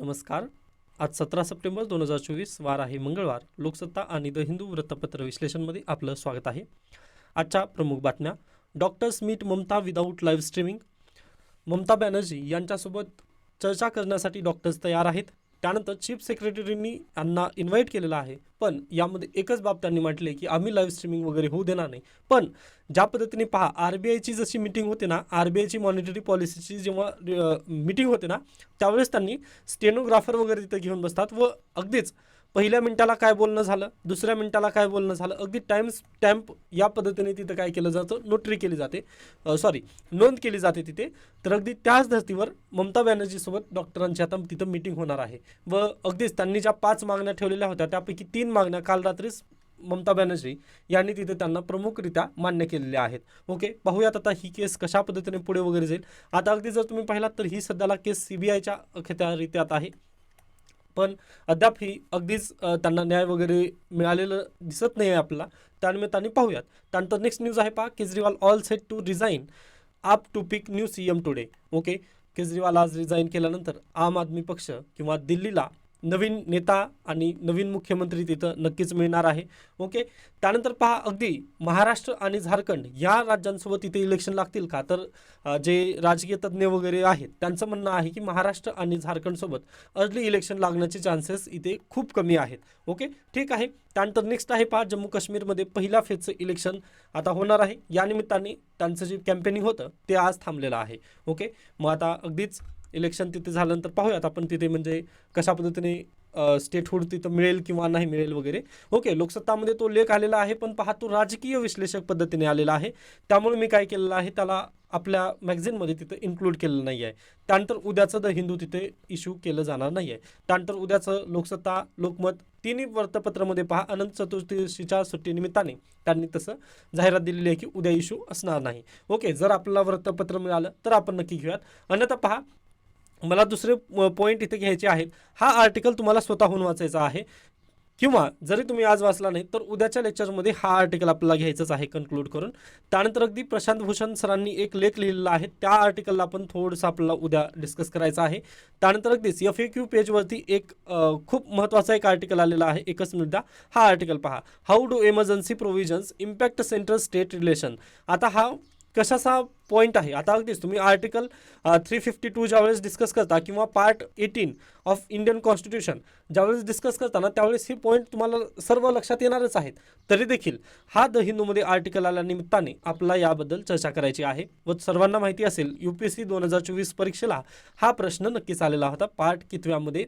नमस्कार. आज सतरा सप्टेंबर दोन हजार चोवीस वार आहे मंगळवार. लोकसत्ता आणि द हिंदू वृत्तपत्र विश्लेषणमध्ये आपलं स्वागत आहे. आजच्या प्रमुख बातम्या. Doctors meet Mamata without live streaming. Mamata Banerjee यांच्यासोबत चर्चा करण्यासाठी डॉक्टर्स तयार आहेत. त्यानंतर चीफ सेक्रेटरींनी यांना इन्व्हाइट केलेलं आहे. पण यामध्ये एकच बाब त्यांनी म्हटले की आम्ही लाईव्ह स्ट्रीमिंग वगैरे होऊ देणार नाही. पण ज्या पद्धतीने पहा आर बी आयची जशी मिटिंग होते ना आर बी आयची मॉनिटरी पॉलिसीची जेव्हा मिटिंग होते ना त्यावेळेस त्यांनी स्टेनोग्राफर वगैरे तिथे घेऊन बसतात व अगदीच पहिल्या मिनिटाला काय बोलणं झालं? दुसऱ्या मिनिटाला काय बोलणं झालं? अगदी टाईम स्टॅम्प या पद्धतीने तिथं काय केलं जातं? नोटरी केली जाते. सॉरी नोंद केली जाते तिथे. तर अगदी त्याच धर्तीवर ममता बॅनर्जीसोबत डॉक्टरांची आता तिथं मिटिंग होणार आहे. व अगदीच त्यांनी ज्या पाच मागण्या ठेवलेल्या होत्या त्यापैकी तीन मागण्या काल रात्रीच ममता बॅनर्जी यांनी तिथे त्यांना प्रमुखरित्या मान्य केलेल्या आहेत. ओके पाहूयात आता ही केस कशा पद्धतीने पुढे वगैरे जाईल. आता अगदी जर तुम्ही पाहिलात तर ही सध्याला केस सी बी आयच्या आहे. पण अद्याप ही अगदीच त्यांना न्याय वगैरे मिळालेलं दिसत नाही आहे आपल्याला त्यानिमित्ताने पाहूयात. त्यानंतर नेक्स्ट न्यूज आहे पहा Kejriwal all set to resign AAP to pick new CM today okay okay Kejriwal आज रिझाईन केल्यानंतर आम आदमी पक्ष किंवा दिल्लीला नवीन नेता आणि नवीन मुख्यमंत्री तिथं नक्कीच मिळणार आहे. ओके त्यानंतर पहा अगदी महाराष्ट्र आणि झारखंड या राज्यांसोबत इथे इलेक्शन लागतील का? तर जे राजकीय तज्ज्ञ वगैरे आहेत त्यांचं म्हणणं आहे की महाराष्ट्र आणि झारखंडसोबत अर्ली इलेक्शन लागण्याचे चान्सेस इथे खूप कमी आहेत. ओके ठीक आहे. त्यानंतर नेक्स्ट आहे पहा जम्मू काश्मीरमध्ये पहिल्या फेजचं इलेक्शन आता होणार आहे. या निमित्ताने त्यांचं जे कॅम्पेनिंग होतं ते आज थांबलेलं आहे. ओके मग आता अगदीच इलेक्शन तिथे झाल्यानंतर पाहूयात. आपण तिथे म्हणजे कशा पद्धतीने स्टेटहूड तिथं मिळेल किंवा नाही मिळेल वगैरे. ओके लोकसत्तामध्ये तो लेख आलेला आहे पण पहा तो राजकीय विश्लेषक पद्धतीने आलेला आहे. त्यामुळे मी काय केलेलं आहे त्याला आपल्या मॅगझिनमध्ये तिथं इन्क्लूड केलेलं नाही आहे. त्यानंतर उद्याचं द हिंदू तिथे इश्यू केलं जाणार नाही आहे. त्यानंतर उद्याचं लोकसत्ता लोकमत तिन्ही वृत्तपत्रामध्ये पहा अनंत चतुर्दशीच्या सुट्टीनिमित्ताने त्यांनी तसं जाहिरात दिलेली आहे की उद्या इश्यू असणार नाही. ओके जर आपल्याला वृत्तपत्र मिळालं तर आपण नक्की घेऊयात. अन्यथा पहा मला दुसरे पॉईंट इथे घ्यायचे आहेत. हा आर्टिकल तुम्हाला स्वतःहून वाचायचा आहे. किंवा जरी तुम्ही आज वाचला नाही तर उद्याच्या लेक्चरमध्ये हा आर्टिकल आपल्याला घ्यायचंच आहे कन्क्लूड करून. त्यानंतर अगदी प्रशांत भूषण सरांनी एक लेख लिहिलेला आहे. त्या आर्टिकलला आपण थोडंसं आपल्याला उद्या डिस्कस करायचं आहे. त्यानंतर अगदीच एफ ए क्यू पेजवरती एक खूप महत्त्वाचा एक आर्टिकल आलेला आहे. एकच मुद्दा हा आर्टिकल पहा. How do emergency provisions impact central state relation आता हा कशाचा पॉईंट आहे? आता अगदीच तुम्ही आर्टिकल थ्री फिफ्टी टू ज्यावेळेस डिस्कस करता किंवा part eighteen of Indian constitution ज्यावेळेस डिस्कस करताना त्यावेळेस हे पॉईंट तुम्हाला सर्व लक्षात येणारच आहेत. तरी देखील हा द हिंदूमध्ये आर्टिकल आल्यानिमित्ताने आपला याबद्दल चर्चा करायची आहे. व सर्वांना माहिती असेल यू पी एस सी दोन हजार चोवीस परीक्षेला हा प्रश्न नक्कीच आलेला होता. पार्ट कितव्यामध्ये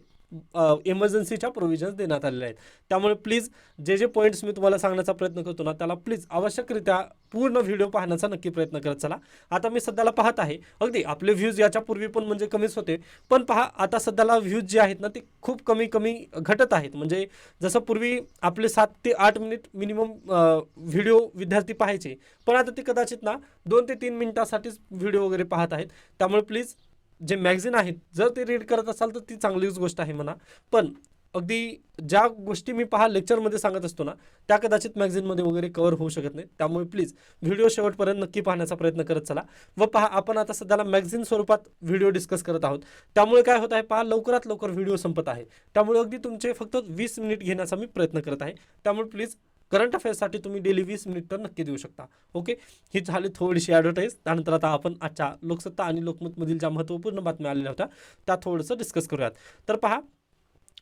इमर्जन्सीच्या प्रोव्हिजन्स देण्यात आलेल्या आहेत. त्यामुळे प्लीज जे जे पॉईंट्स मी तुम्हाला सांगण्याचा प्रयत्न करतो ना त्याला प्लीज आवश्यकरित्या पूर्ण व्हिडिओ पाहण्याचा नक्की प्रयत्न करत चला. आता मी सध्याला पाहत आहे. अगदी आपले व्ह्यूज याच्यापूर्वी पण म्हणजे कमीच होते. पण पहा आता सध्याला व्ह्यूज जे आहेत ना ते खूप कमी कमी घटत आहेत. म्हणजे जसं पूर्वी आपले सात ते आठ मिनिट मिनिमम व्हिडिओ विद्यार्थी पाहायचे. पण आता ते कदाचित ना दोन ते तीन मिनिटासाठीच व्हिडिओ वगैरे पाहत आहेत. त्यामुळे प्लीज जे मॅगझिन आहेत जर ते रीड करत असाल तर ती चांगलीच गोष्ट आहे म्हणा. पण अगदी ज्या गोष्टी मी पहा लेक्चरमध्ये सांगत असतो ना त्या कदाचित मॅगझिनमध्ये वगैरे कवर होऊ शकत नाही त्यामुळे प्लीज व्हिडिओ शेवटपर्यंत नक्की पाहण्याचा प्रयत्न करत चला. व पहा आपण आता सध्याला मॅगझिन स्वरूपात व्हिडिओ डिस्कस करत आहोत. त्यामुळे काय होत आहे पहा लवकरात लवकर व्हिडिओ संपत आहे. त्यामुळे अगदी तुमचे फक्त वीस मिनिट घेण्याचा मी प्रयत्न करत आहे. त्यामुळे प्लीज करंट अफेअर्ससाठी तुम्ही डेली वीस मिनिट तर नक्की देऊ शकता. ओके ही झाली थोडीशी ॲडव्हर्टाईज त्यानंतर आता आपण आजच्या लोकसत्ता आणि लोकमतमधील ज्या महत्त्वपूर्ण बातम्या आलेल्या होत्या त्या थोडंसं डिस्कस करूयात. तर पहा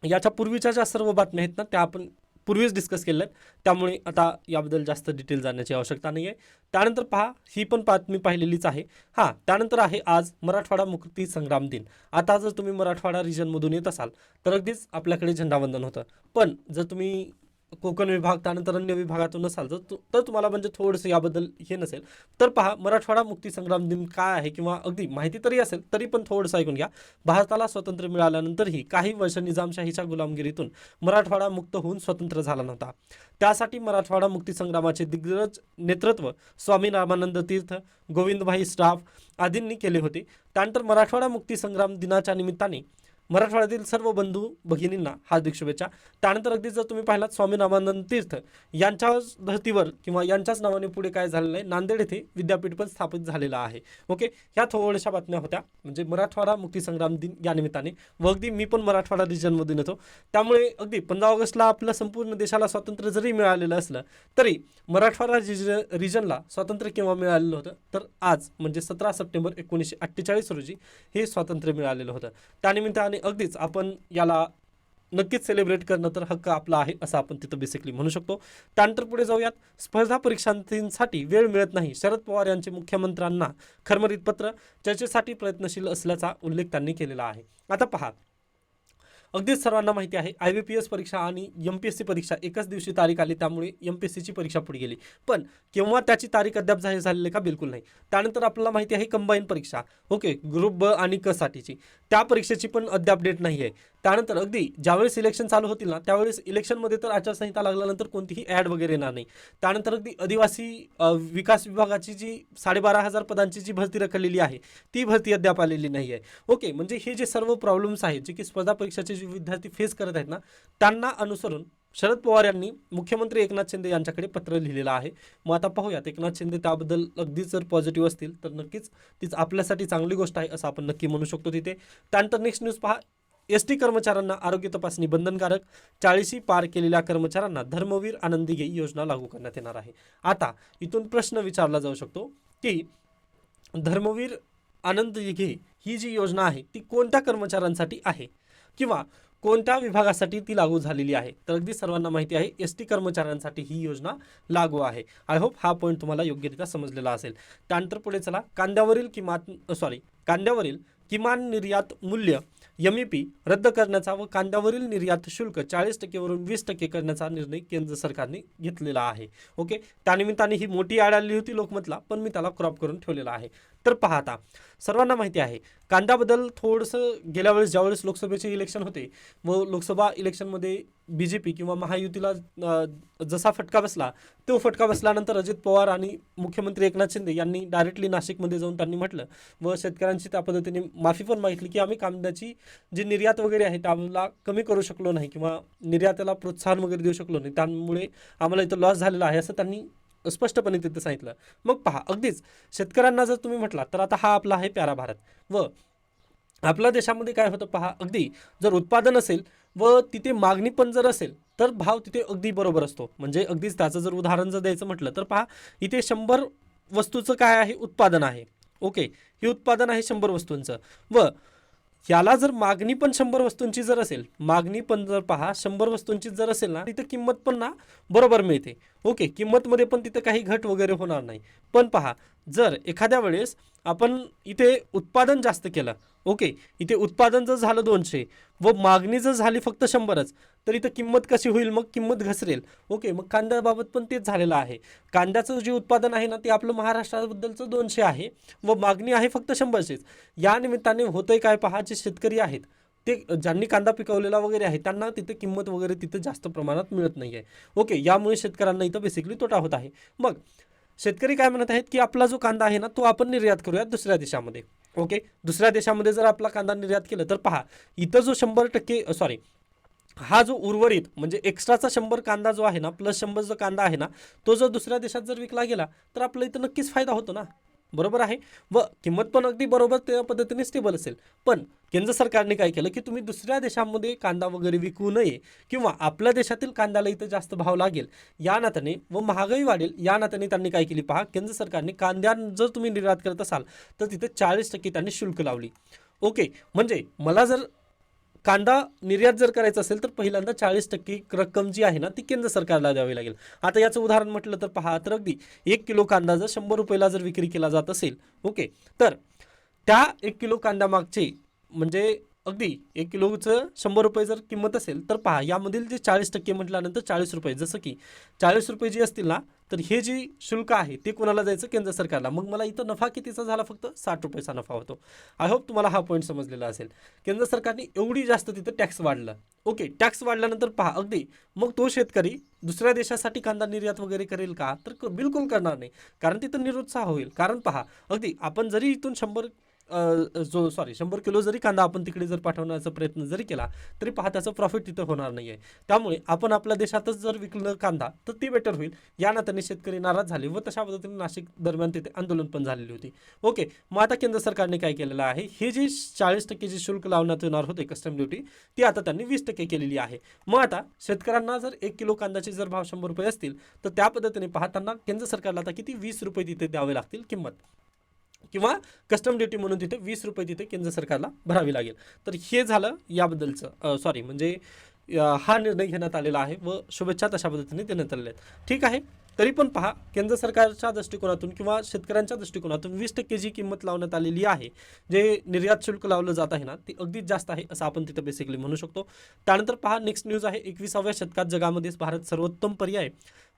याच्या पूर्वीच्या ज्या सर्व बातम्या आहेत ना त्या आपण पूर्वीच डिस्कस केल्या आहेत. त्यामुळे आता याबद्दल जास्त डिटेल जाण्याची आवश्यकता नाही आहे त्यानंतर पहा ही पण बातमी पाहिलेलीच आहे. हां त्यानंतर आहे आज मराठवाडा मुक्ती संग्राम दिन. आता जर तुम्ही मराठवाडा रिजनमधून येत असाल तर अगदीच आपल्याकडे झेंडावंदन होतं. पण जर तुम्ही कोकण विभाग त्यानंतर अन्य विभागातून नसाल तर तर तुम्हाला म्हणजे थोडंसं याबद्दल हे नसेल. तर पहा मराठवाडा मुक्तीसंग्राम दिन काय आहे किंवा अगदी माहिती तरी असेल तरी पण थोडंसं ऐकून घ्या. भारताला स्वातंत्र्य मिळाल्यानंतरही काही वर्ष निजामशाहीच्या गुलामगिरीतून मराठवाडा मुक्त होऊन स्वतंत्र झाला नव्हता. त्यासाठी मराठवाडा मुक्तीसंग्रामाचे दिग्गज नेतृत्व स्वामी रामानंद तीर्थ गोविंदभाई स्टाफ आदींनी केले होते. त्यानंतर मराठवाडा मुक्तीसंग्राम दिनाच्या निमित्ताने मराठवाड्यातील सर्व बंधू भगिनींना हार्दिक शुभेच्छा. त्यानंतर अगदी जर तुम्ही पाहिलात स्वामी रामानंद तीर्थ यांच्याच धर्तीवर किंवा यांच्याच नावाने पुढे काय झालेलं आहे? नांदेड येथे विद्यापीठ पण स्थापित झालेलं आहे. ओके? ह्या थोड्याशा बातम्या होत्या. म्हणजे मराठवाडा मुक्तीसंग्राम दिन या निमित्ताने. व अगदी मी पण मराठवाडा रिजनमधून येतो त्यामुळे अगदी पंधरा ऑगस्टला आपल्या संपूर्ण देशाला स्वातंत्र्य जरी मिळालेलं असलं तरी मराठवाडा रिज रिजनला स्वातंत्र्य केव्हा मिळालेलं होतं? तर आज म्हणजे सतरा सप्टेंबर एकोणीसशे अठ्ठेचाळीस रोजी हे स्वातंत्र्य मिळालेलं होतं. त्यानिमित्ताने अगदीच आपण याला नक्कीच सेलिब्रेट करणं तर हक्क आपला आहे असं आपण तिथं बेसिकली म्हणू शकतो. त्यानंतर पुढे जाऊयात. स्पर्धा परीक्षांसाठी वेळ मिळत नाही. शरद पवार यांचे मुख्यमंत्र्यांना खरमरीत पत्र चर्चेसाठी प्रयत्नशील असल्याचा उल्लेख त्यांनी केलेला आहे. आता पहा. अगदीच सर्वांना माहिती आहे आय बी पी एस परीक्षा आणि एम पी एस सी परीक्षा एकाच दिवशी तारीख आली त्यामुळे एम पी एस सीची परीक्षा पुढे गेली. पण केव्हा त्याची तारीख अद्याप जाहीर झालेली का बिलकुल नाही. त्यानंतर आपल्याला माहिती आहे कंबाईन परीक्षा. ओके ग्रुप ब आणि क साठीची. त्या परीक्षेची पण अद्याप डेट नाही आहे त्यानंतर अगदी ज्यावेळेस इलेक्शन चालू होतील ना त्यावेळेस इलेक्शनमध्ये तर आचारसंहिता लागल्यानंतर कोणतीही ॲड वगैरे येणार नाही. त्यानंतर अगदी आदिवासी विकास विभागाची जी साडेबारा हजार पदांची जी भरती रखडलेली आहे ती भरती अद्याप आलेली नाही आहे ओके म्हणजे हे जे सर्व प्रॉब्लेम्स आहेत जे की स्पर्धा परीक्षाचे जे विद्यार्थी फेस करत आहेत ना त्यांना अनुसरून शरद पवार यांनी मुख्यमंत्री एकनाथ शिंदे यांच्याकडे पत्र लिहिलेलं आहे. मग आता पाहूयात. एकनाथ शिंदे त्याबद्दल अगदीच जर पॉझिटिव्ह असतील तर नक्कीच तीच आपल्यासाठी चांगली गोष्ट आहे असं आपण नक्की म्हणू शकतो तिथे. त्यानंतर नेक्स्ट न्यूज पहा. एस टी कर्मचाऱ्यांना आरोग्य तपासणी बंधनकारक. चाळीशी पार केलेल्या कर्मचाऱ्यांना धर्मवीर आनंदी योजना लागू करण्यात येणार आहे. आता इथून प्रश्न विचारला जाऊ शकतो की धर्मवीर आनंद घे ही जी योजना आहे ती कोणत्या कर्मचाऱ्यांसाठी आहे? किंवा कोणत्या विभागासाठी ती लागू झालेली आहे? तर अगदी सर्वांना माहिती आहे एस टी कर्मचाऱ्यांसाठी ही योजना लागू आहे. आय होप हा पॉईंट तुम्हाला योग्यरित्या समजलेला असेल. त्यानंतर पुढे चला. कांद्यावरील किमान सॉरी कांद्यावरील किमान निर्यात मूल्य एम ई पी रद्द करण्याचा व कांद्यावरील निर्यात शुल्क चाळीस टक्केवरून वीस टक्के करण्याचा निर्णय केंद्र सरकारने घेतलेला आहे. ओके? त्यानिमित्ताने ही मोठी आड आली होती लोकमतला पण मी त्याला क्रॉप करून ठेवलेला आहे. तर पाहता. सर्वांना माहिती आहे कांद्याबद्दल थोडंसं गेल्या वेळेस ज्यावेळेस लोकसभेचे इलेक्शन होते व लोकसभा इलेक्शनमध्ये बी जे पी किंवा महायुतीला जसा फटका बसला तो फटका बसल्यानंतर अजित पवार आणि मुख्यमंत्री एकनाथ शिंदे यांनी डायरेक्टली नाशिकमध्ये जाऊन त्यांनी म्हटलं व शेतकऱ्यांची त्या पद्धतीने माफी पण मागितली की आम्ही कांद्याची जी निर्यात वगैरे आहे त्याला कमी करू शकलो नाही किंवा निर्यातीला प्रोत्साहन वगैरे देऊ शकलो नाही त्यामुळे आम्हाला इथं लॉस झालेला आहे असं त्यांनी स्पष्टपणे तिथं सांगितलं. मग पहा अगदीच शेतकऱ्यांना जर तुम्ही म्हटला तर आता हा आपला आहे प्यारा भारत. व आपल्या देशामध्ये काय होतं पहा अगदी जर उत्पादन असेल व तिथे मागणी पण जर असेल तर भाव तिथे अगदी बरोबर असतो. म्हणजे अगदीच त्याचं जर उदाहरण जर द्यायचं म्हटलं तर पहा इथे शंभर वस्तूचं काय आहे? उत्पादन आहे. ओके हे उत्पादन आहे शंभर वस्तूंचं. व याला जर मागणी पण शंभर वस्तूंची जर असेल मागणी पण जर पहा शंभर वस्तूंची जर असेल ना तिथं किंमत पण ना बरोबर मिळते. ओके किंमतमध्ये पण तिथं काही घट वगैरे होणार नाही. पण पहा जर एखाद्या वेळेस आपण इथे उत्पादन जास्त केलं ओके इथे उत्पादन जर झालं दोनशे व मागणी जर झाली फक्त शंभरच तर इथं किंमत कशी होईल? मग किंमत घसरेल. ओके मग कांद्याबाबत पण तेच झालेलं आहे. कांद्याचं जे उत्पादन आहे ना ते आपलं महाराष्ट्राबद्दलचं दोनशे आहे व मागणी आहे फक्त शंभरशेच. या निमित्ताने होतंय काय पहा जे शेतकरी आहेत ते ज्यांनी कांदा पिकवलेला वगैरे आहे त्यांना तिथे किंमत वगैरे तिथे जास्त प्रमाणात मिळत नाही आहे ओके यामुळे शेतकऱ्यांना इथं बेसिकली तोटा होत आहे. मग शेतकरी काय म्हणत आहेत की आपला जो कांदा आहे ना तो आपण निर्यात करूया दुसऱ्या देशामध्ये. ओके? दुसऱ्या देशामध्ये जर आपला कांदा निर्यात केलं तर पहा इथं जो शंभर टक्के सॉरी हा जो उर्वरित म्हणजे एक्स्ट्राचा शंभर कांदा जो आहे ना प्लस शंभर जो कांदा आहे ना तो जर दुसऱ्या देशात जर विकला गेला तर आपल्या इथं नक्कीच फायदा होतो ना? बरोबर आहे. व किंमत पण अगदी बरोबर त्या पद्धतीने स्टेबल असेल. पण केंद्र सरकारने काय केलं की तुम्ही दुसऱ्या देशामध्ये कांदा वगैरे विकू नये किंवा आपल्या देशातील कांद्याला इथं जास्त भाव लागेल या नात्याने व महागाई वाढेल या नात्याने त्यांनी काय केली पहा केंद्र सरकारने कांद्या जर तुम्ही निर्यात करत असाल तर तिथे चाळीस टक्के त्यांनी शुल्क लावली. ओके म्हणजे मला जर कांदा निर्यात जर करायचा असेल तर पहिल्यांदा चाळीस टक्के रक्कम जी आहे ना ती केंद्र सरकारला द्यावी लागेल. आता याचं उदाहरण म्हटलं तर पहा तर अगदी एक किलो कांदा जर शंभर रुपयाला जर विक्री केला जात असेल ओके. तर त्या एक किलो कांदा मागचे म्हणजे अगदी एक किलोचं शंभर रुपये जर किंमत असेल तर पहा यामधील जे चाळीस टक्के म्हटल्यानंतर चाळीस रुपये. जसं की चाळीस रुपये जी असतील ना तर हे जे शुल्क आहे ते कोणाला जायचं केंद्र सरकारला. मग मला इथं नफा कितीचा झाला? फक्त साठ रुपयाचा नफा होतो. आय होप तुम्हाला हा पॉईंट समजलेला असेल. केंद्र सरकारने एवढी जास्त तिथं टॅक्स वाढलं. ओके टॅक्स वाढल्यानंतर पहा अगदी मग तो शेतकरी दुसऱ्या देशासाठी कांदा निर्यात वगैरे करेल का? तर क- बिलकुल करणार नाही. कारण तिथं निरुत्साह होईल. कारण पहा अगदी आपण जरी इथून शंभर जो सॉरी शंभर किलो जरी कांदा आपण तिकडे जर पाठवण्याचा प्रयत्न जरी केला तरी पहा त्याचं प्रॉफिट तिथं होणार नाही आहे त्यामुळे आपण आपल्या देशातच जर विकलं कांदा तर ते बेटर होईल. या नात्याने शेतकरी नाराज झाले व तशा पद्धतीने नाशिक दरम्यान तिथे आंदोलन पण झालेली होती. ओके मग आता केंद्र सरकारने काय केलेलं आहे? हे जे चाळीस टक्के जे शुल्क लावण्यात येणार होते कस्टम ड्युटी ती आता त्यांनी वीस टक्के केलेली आहे. मग आता शेतकऱ्यांना जर एक किलो कांद्याचे जर भाव शंभर रुपये असतील तर त्या पद्धतीने पाहताना केंद्र सरकारला आता किती वीस रुपये तिथे द्यावे लागतील किंमत? किंवा कस्टम ड्युटी म्हणून तिथे वीस रुपये तिथे केंद्र सरकारला भरावी लागेल. तर हे झालं याबद्दलचं. सॉरी म्हणजे हा निर्णय घेण्यात आलेला आहे व शुभेच्छा तशा पद्धतीने देण्यात आलेल्या आहेत. ठीक आहे तरी पण पहा केंद्र सरकारच्या दृष्टिकोनातून किंवा शेतकऱ्यांच्या दृष्टिकोनातून वीस टक्के जी किंमत लावण्यात आलेली आहे जे निर्यात शुल्क लावलं जात आहे ना ती अगदीच जास्त आहे असं आपण तिथं बेसिकली म्हणू शकतो. त्यानंतर पहा नेक्स्ट न्यूज आहे एकविसाव्या शतकात जगामध्येच भारत सर्वोत्तम पर्याय.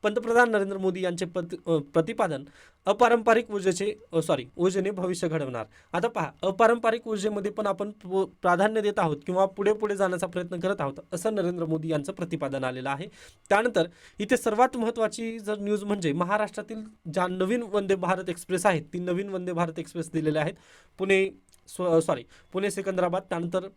पंतप्रधान नरेंद्र मोदी यांचे प्रति प्रतिपादन अपारंपरिक ऊर्जेचे सॉरी ऊर्जेने भविष्य घडवणार. आता पहा अपारंपरिक ऊर्जेमध्ये पण आपण प्राधान्य देत आहोत किंवा पुढे पुढे जाण्याचा प्रयत्न करत आहोत असं नरेंद्र मोदी यांचं प्रतिपादन आलेलं आहे. त्यानंतर इथे सर्वात महत्त्वाची जर न्यूज म्हणजे महाराष्ट्रातील ज्या नवीन वंदे भारत एक्सप्रेस आहेत ती नवीन वंदे भारत एक्सप्रेस दिलेल्या आहेत. पुणे सॉरी पुणे सिकंदराबाद त्यानंतर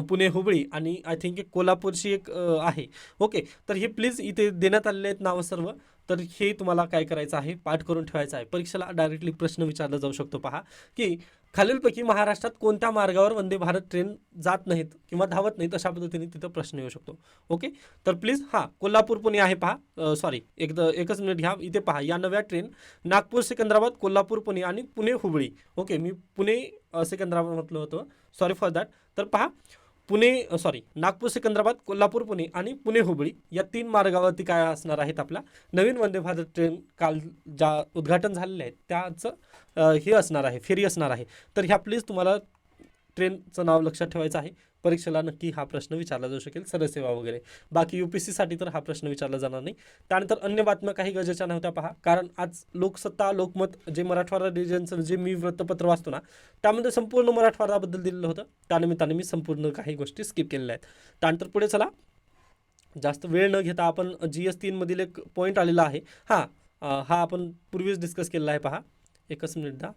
पुणे हुबळी आणि आय थिंक एक कोल्हापूरची एक आहे. ओके तर हे प्लीज इथे देण्यात आलेले आहेत नावं सर्व. तर हे तुम्हाला काय करायचं आहे? पाठ करून ठेवायचं आहे. परीक्षेला डायरेक्टली प्रश्न विचारला जाऊ शकतो. पहा की खालीलपैकी महाराष्ट्रात कोणत्या मार्गावर वंदे भारत ट्रेन जात नाहीत किंवा धावत नाहीत अशा पद्धतीने तिथं प्रश्न येऊ शकतो. ओके तर प्लीज हां कोल्हापूर पुणे आहे पहा. सॉरी एकदा एकच मिनिट घ्या. इथे पहा या नव्या ट्रेन नागपूर सिकंदराबाद कोल्हापूर पुणे आणि पुणे हुबळी. ओके मी पुणे सिकंदराबाद म्हटलं होतं. सॉरी फॉर दॅट तर पहा पुणे सॉरी नागपूर सिकंदराबाद कोल्हापूर पुणे आणि पुणे हुबळी या तीन मार्गावरती काय असणार आहेत आपला नवीन वंदे भारत ट्रेन काल ज्या उद्घाटन झालेले आहेत त्याचं हे असणार आहे फेरी असणार आहे. तर ह्या प्लीज तुम्हाला ट्रेनचं नाव लक्षात ठेवायचं आहे. परीक्षेला नक्की हा प्रश्न विचारला जाऊ शकेल सरसेवा वगैरे. बाकी यू पी साठी तर हा प्रश्न विचारला जाणार नाही. त्यानंतर अन्य बातम्या काही गरजेच्या नव्हत्या पहा. कारण आज लोकसत्ता लोकमत जे मराठवाडा डिव्हिजनचं जे मी वृत्तपत्र वाचतो ना त्यामध्ये संपूर्ण मराठवाड्याबद्दल दिलेलं होतं. त्यानिमित्ताने मी संपूर्ण काही गोष्टी स्किप केलेल्या आहेत. त्यानंतर पुढे चला. जास्त वेळ न घेता आपण जी एस तीनमधील एक पॉईंट आलेला आहे. हां हा आपण पूर्वीच डिस्कस केलेला आहे पहा. एकच मिनिट दा.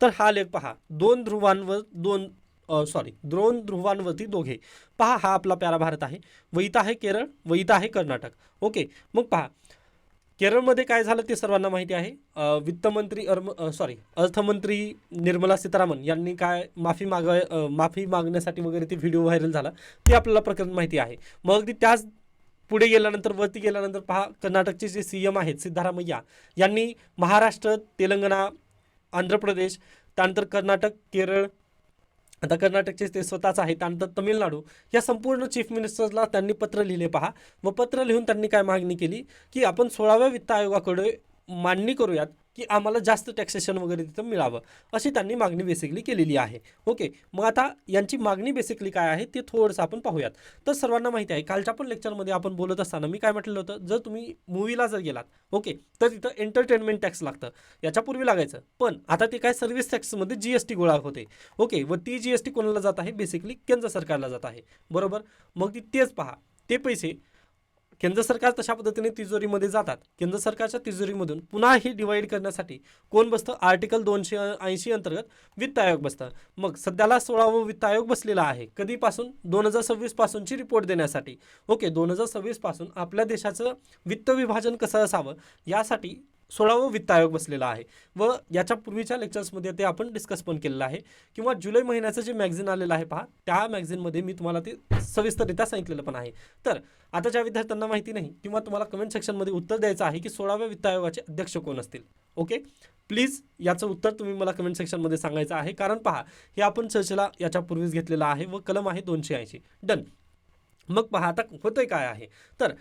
तर हा लेख पहा. दोन ध्रुवांवर दोन सॉरी दोन ध्रुवांवरती दोघे. पहा हा आपला प्यारा भारत आहे. वैत आहे केरळ वैत आहे कर्नाटक. ओके मग पहा. केरळमध्ये काय झालं ते सर्वांना माहिती आहे. वित्तमंत्री अर्म सॉरी अर्थमंत्री निर्मला सीतारामन यांनी काय माफी माग माफी मागण्यासाठी वगैरे ते व्हिडिओ व्हायरल झाला ते आपल्याला प्रकरण माहिती आहे. मग अगदी त्याच पुढे गेल्यानंतर वरती गेल्यानंतर पहा कर्नाटकचे जे सी एम आहेत सिद्धारामय्या यांनी महाराष्ट्र तेलंगणा आंध्र प्रदेश त्यानंतर कर्नाटक केरळ. आता कर्नाटकचे ते स्वतःच आहे त्यानंतर तमिळनाडू. या संपूर्ण चीफ मिनिस्टर्सला त्यांनी पत्र लिहिले पहा. व पत्र लिहून त्यांनी काय मागणी केली? की आपण सोळाव्या वित्त आयोगाकडे मांडणी करूयात की आम्हाला जास्त टॅक्सेशन वगैरे तिथं मिळावं अशी त्यांनी मागणी बेसिकली केलेली आहे. ओके मग आता यांची मागणी बेसिकली काय आहे ते थोडंसं आपण पाहूयात. तर सर्वांना माहिती आहे कालच्या पण लेक्चरमध्ये आपण बोलत असताना मी काय म्हटलं होतं जर तुम्ही मूवीला जर गेलात ओके तर तिथं एंटरटेनमेंट टॅक्स लागतं. याच्यापूर्वी लागायचं. पण आता ते काय सर्व्हिस टॅक्समध्ये जी एस टी गोळा होते. ओके व ती जी एस टी कोणाला जात आहे? बेसिकली केंद्र सरकारला जात आहे. बरोबर? मग ती तेच पहा. ते पैसे केंद्र सरकार तशा पद्धतीने तिजोरीमध्ये जातात. केंद्र सरकारच्या तिजोरीमधून पुन्हा ही डिवाईड करण्यासाठी कोण बसतं? आर्टिकल दोनशे ऐंशी अंतर्गत वित्त आयोग बसतं. मग सध्याला सोळावं वित्त आयोग बसलेला आहे. कधीपासून? दोन हजार सव्वीस पासूनची रिपोर्ट देण्यासाठी. ओके दोन हजार सव्वीसपासून आपल्या देशाचं वित्त विभाजन कसं असावं? यासाठी सोळावं वित्त आयोग बसलेला आहे. व याच्या पूर्वीच्या लेक्चर्समध्ये ते आपण डिस्कस पण केलेलं आहे. किंवा जुलै महिन्याचं जे मॅगझिन आलेलं आहे पहा त्या मॅगझिनमध्ये मी तुम्हाला ते सविस्तररित्या सांगितलेलं पण आहे. तर आता ज्या विद्यार्थ्यांना माहिती नाही किंवा तुम्हाला कमेंट सेक्शनमध्ये उत्तर द्यायचं आहे की सोळाव्या वित्त आयोगाचे अध्यक्ष कोण असतील? ओके? प्लीज याचं उत्तर तुम्ही मला कमेंट सेक्शनमध्ये सांगायचं आहे. कारण पहा हे आपण चर्चेला याच्यापूर्वीच घेतलेलं आहे व कलम आहे दोनशे ऐंशी. डन मग पहा आता होतंय काय आहे? तर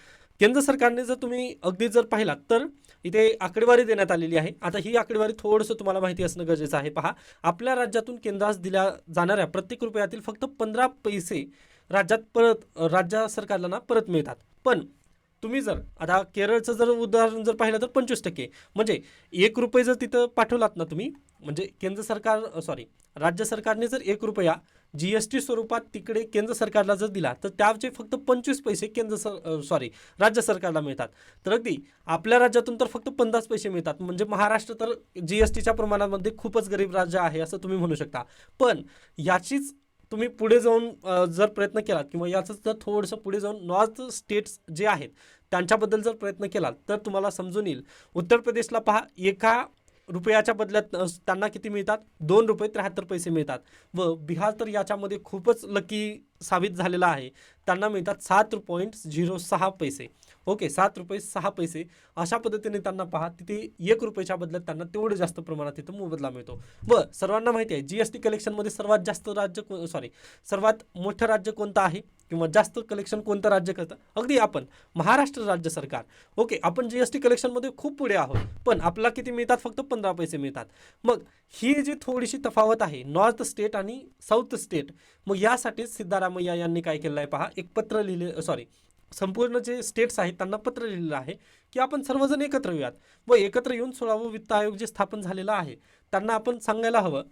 केंद्र सरकारने जर तुम्ही अगदी जर पाहिलात तर इथे आकडेवारी देण्यात आलेली आहे. आता ही आकडेवारी थोडंसं तुम्हाला माहिती असणं गरजेचं आहे. पहा आपल्या राज्यातून केंद्रास दिल्या जाणाऱ्या प्रत्येक रुपयातील फक्त पंधरा पैसे राज्यात परत राज्य सरकारला ना परत मिळतात. पण तुम्ही जर आता केरळचं जर उदाहरण जर पाहिलं तर पंचवीस टक्के. म्हणजे एक रुपये जर तिथं पाठवलात ना तुम्ही म्हणजे केंद्र सरकार सॉरी राज्य सरकारने जर एक रुपया जी एस टी स्वरूपात तिकडे केंद्र सरकारला जर दिला तर त्याचे फक्त पंचवीस पैसे केंद्र सर सॉरी राज्य सरकारला मिळतात. तर अगदी आपल्या राज्यातून तर फक्त पन्नास पैसे मिळतात. म्हणजे महाराष्ट्र तर जी एस टीच्या प्रमाणामध्ये खूपच गरीब राज्य आहे असं तुम्ही म्हणू शकता. पण याचीच तुम्ही पुढे जाऊन जर प्रयत्न केलात किंवा याचं जर थोडंसं पुढे जाऊन नॉर्थ स्टेट्स जे आहेत त्यांच्याबद्दल जर प्रयत्न केलात तर तुम्हाला समजून येईल. उत्तर प्रदेशला पहा एका रुपयाच्या बदल्यात त्यांना किती मिळतात? दोन रुपये त्र्याहत्तर पैसे मिळतात. व बिहार तर याच्यामध्ये खूपच लकी साबित झालेला आहे. त्यांना मिळतात सात पॉईंट झिरो सहा पैसे. ओके सात रुपये सहा पैसे अशा पद्धतीने त्यांना पहा तिथे एक रुपयाच्या बदल्यात त्यांना तेवढं जास्त प्रमाणात तिथं मोबदला मिळतो. व सर्वांना माहिती आहे जी एस टी कलेक्शनमध्ये सर्वात जास्त राज्य सॉरी सर्वात मोठं राज्य कोणतं आहे? किंवा जास्त कलेक्शन कोणतं राज्य करतं? अगदी आपण महाराष्ट्र राज्य सरकार. ओके आपण जी एस टी कलेक्शनमध्ये खूप पुढे आहोत पण आपला किती मिळतात? फक्त पंधरा पैसे मिळतात. मग ही जी थोडीशी तफावत आहे नॉर्थ स्टेट आणि साऊथ स्टेट मग यासाठीच सिद्धारामय्या यांनी काय केलं आहे पहा? एक पत्र लिहिले सॉरी संपूर्ण जे स्टेट्स आहेत त्यांना पत्र लिहिलेलं आहे की आपण सर्वजण एकत्र येऊयात. व एकत्र येऊन सोळावं वित्त आयोग जे स्थापन झालेलं आहे त्यांना आपण सांगायला हवं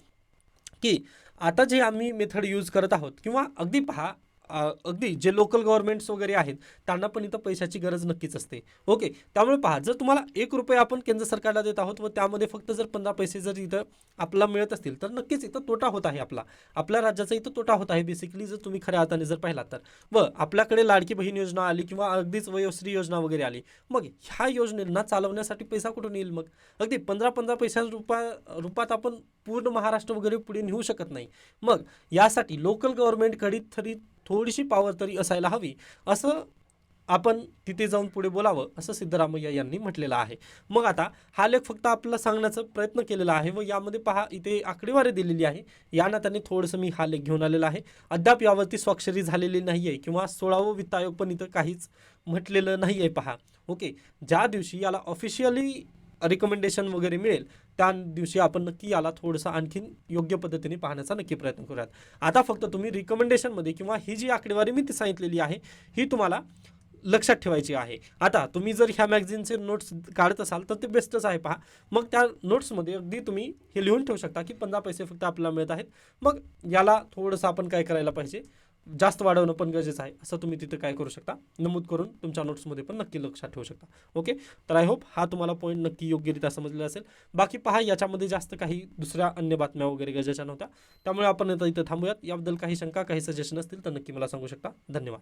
की आता जे आम्ही मेथड यूज करत आहोत किंवा अगदी पहा अगदी जे लोकल गव्हर्नमेंट्स वगैरे आहेत त्यांना पण इथं पैशाची गरज नक्कीच असते. ओके त्यामुळे पहा जर तुम्हाला एक रुपये आपण केंद्र सरकारला देत आहोत व त्यामध्ये फक्त जर पंधरा पैसे जर इथं आपल्याला मिळत असतील तर नक्कीच इथं तोटा होत आहे आपला. आपल्या राज्याचा इथं तोटा होत आहे बेसिकली जर तुम्ही खऱ्या अर्थाने जर पाहिलात तर. व आपल्याकडे लाडकी बहीण योजना आली किंवा अगदीच वयोश्री योजना वगैरे आली मग ह्या योजनेला चालवण्यासाठी पैसा कुठून येईल मग? अगदी पंधरा पंधरा पैशा रुपा रूपात आपण पूर्ण महाराष्ट्र वगैरे पुढे नेऊ शकत नाही. मग यासाठी लोकल गव्हर्नमेंटकडे तरी थोडीशी पॉवर तरी असायला हवी असं आपण तिथे जाऊन पुढे बोलावं असं सिद्धरामय्या यांनी म्हटलेलं आहे. मग आता हा लेख फक्त आपल्याला सांगण्याचा प्रयत्न केलेला आहे व यामध्ये पहा इथे आकडेवारी दिलेली आहे. या नात्याने थोडंसं मी हा लेख घेऊन आलेला आहे. अद्याप यावरती स्वाक्षरी झालेली नाही आहे किंवा सोळावं वित्त आयोग पण इथं काहीच म्हटलेलं नाही आहे पहा. ओके. ज्या दिवशी याला ऑफिशियली रिकमेंडेशन वगैरे मिळेल त्या दिवशी आपण नक्की याला थोडंसं आणखीन योग्य पद्धतीने पाहण्याचा नक्की प्रयत्न करूयात. आता फक्त तुम्ही रिकमेंडेशनमध्ये किंवा ही जी आकडेवारी मी ती सांगितलेली आहे ही तुम्हाला लक्षात ठेवायची आहे. आता तुम्ही जर ह्या मॅगझिनचे नोट्स काढत असाल तर ते बेस्टच आहे पहा. मग त्या नोट्समध्ये अगदी तुम्ही हे लिहून ठेवू शकता की पंधरा पैसे फक्त आपल्याला मिळत आहेत. मग याला थोडंसं आपण काय करायला पाहिजे? जास्त वाढवणं पण गरजेचं आहे. असं तुम्ही तिथं काय करू शकता? नमूद करून तुमच्या नोट्समध्ये पण नक्की लक्षात ठेवू शकता. ओके तर आय होप हा तुम्हाला पॉईंट नक्की योग्यरित्या समजलेला असेल. बाकी पहा याच्यामध्ये जास्त काही दुसऱ्या अन्य बातम्या वगैरे गरजेच्या नव्हत्या. त्यामुळे आपण आता इथं थांबूयात. याबद्दल काही शंका काही सजेशन असतील तर नक्की मला सांगू शकता. धन्यवाद.